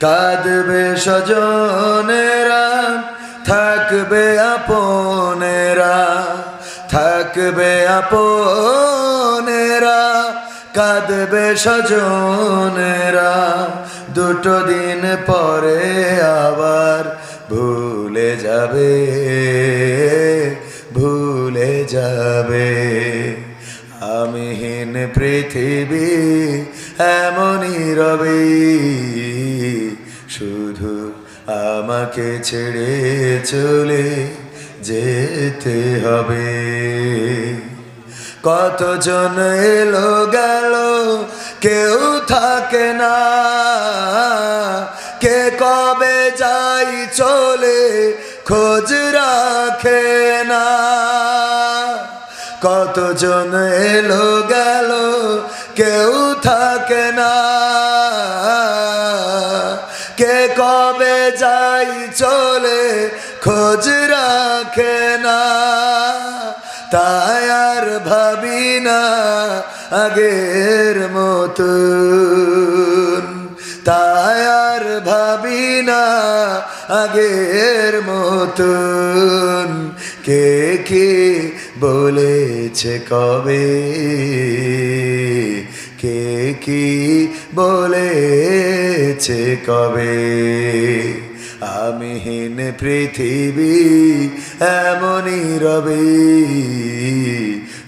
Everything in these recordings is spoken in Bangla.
কাঁদবে স্বজনেরা, থাকবে আপনেরা থাকবে আপনেরা, কাঁদবে স্বজনেরা। দুটো দিন পরে আবার ভুলে যাবে ভুলে যাবে। আমিহীন পৃথিবী এমনই রবে। শুধু আমাকে ছেড়ে চলে যেতে হবে। কতজন এলো গেল, কেউ থাকে না। কে কবে যাই চলে খোঁজ রাখে না। কতজন এলো গেল, কেউ থাকে না। কে কবে যাই চলে খোঁজ রাখে না। তাই আর ভাবি না আগের মতন। তাই আর ভাবি না আগের মতন। কে কে বলেছে কবে? কে কি বলেছে কবে? আমিহীন পৃথিবী এমনই রবে।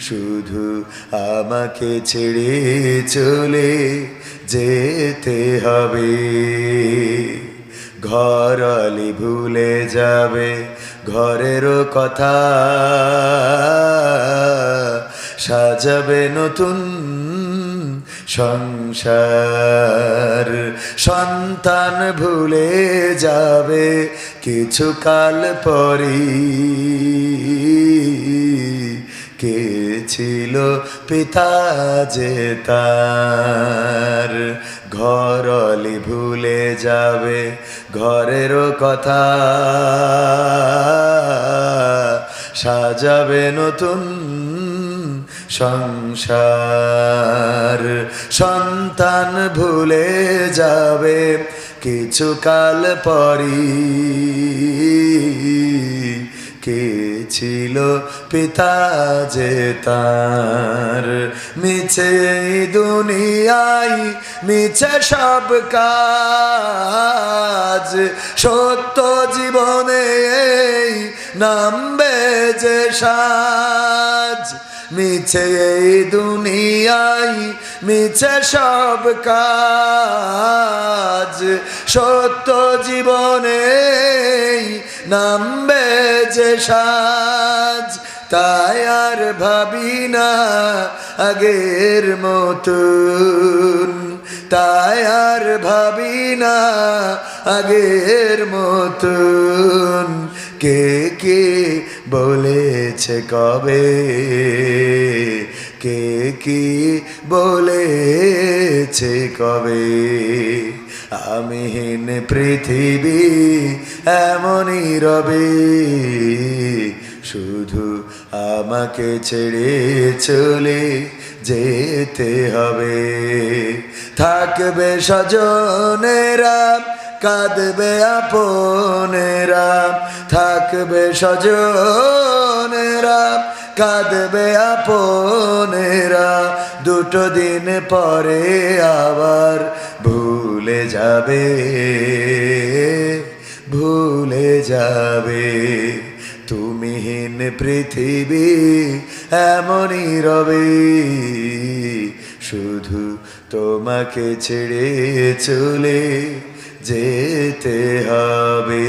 শুধু আমাকে ছেড়ে চলে যেতে হবে। ঘরলি ভুলে যাবে ঘরেরও কথা সাজাবে নতুন সংসার। সন্তান ভুলে যাবে কিছু কাল পরই। কে ছিল পিতা যে তার? ঘরলি ভুলে যাবে ঘরেরও কথা। সাজাবে নতুন সংসার। সন্তান ভুলে যাবে কিছু কাল পরই। কে ছিল পিতা যে তার? মিছে দুনিয়াই মিছে সব কাজ। সত্য জীবনে নামবে যে মিছে এই দুনিয়ায় মিছে সব কাজ। সত্য জীবনে নামবে যে সাজ, তাই আর ভাবি না আগের মতন। তাই আর ভাবি না আগের মতন। কে কে বলেছে কবে? কে কি বলেছে কবে? আমিহীন পৃথিবী এমনই রবে, শুধু আমাকে ছেড়ে চলে যেতে হবে। থাকবে স্বজনেরা কাঁদবে আপনেরা, থাকবে স্বজনেরা, কাঁদবে আপনেরা, দুটো দিন পরে আবার ভুলে যাবে ভুলে যাবে। তুমিহীন পৃথিবী এমনই রবে, শুধু তোমাকে ছেড়ে চলে যেতে হবে।